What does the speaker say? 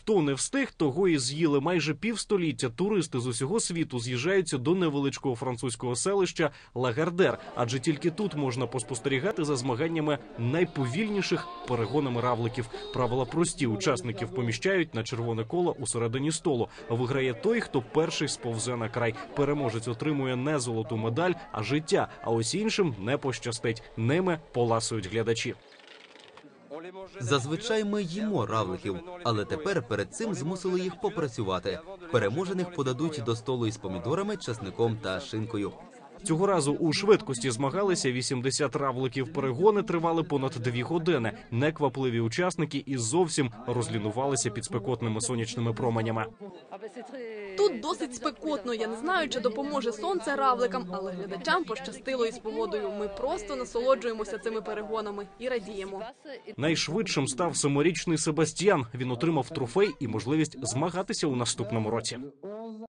Хто не встиг, того і з'їли. Майже півстоліття туристи з усього світу з'їжджаються до невеличкого французького селища Лагардер, адже тільки тут можна поспостерігати за змаганнями найповільніших перегонами равликів. Правила прості: учасників поміщають на червоне коло у середині столу. Виграє той, хто перший сповзе на край. Переможець отримує не золоту медаль, а життя. А ось іншим не пощастить. Ними поласують глядачі. Зазвичай ми їмо равликів, але тепер перед цим змусили їх попрацювати. Переможених подадуть до столу із помідорами, часником та шинкою. Цього разу у швидкості змагалися 80 равликів. Перегони тривали понад дві години. Неквапливі учасники і зовсім розлінувалися під спекотними сонячними променями. Тут досить спекотно. Я не знаю, чи допоможе сонце равликам, але глядачам пощастило із погодою. Ми просто насолоджуємося цими перегонами і радіємо. Найшвидшим став семирічний Себастьян. Він отримав трофей і можливість змагатися у наступному році.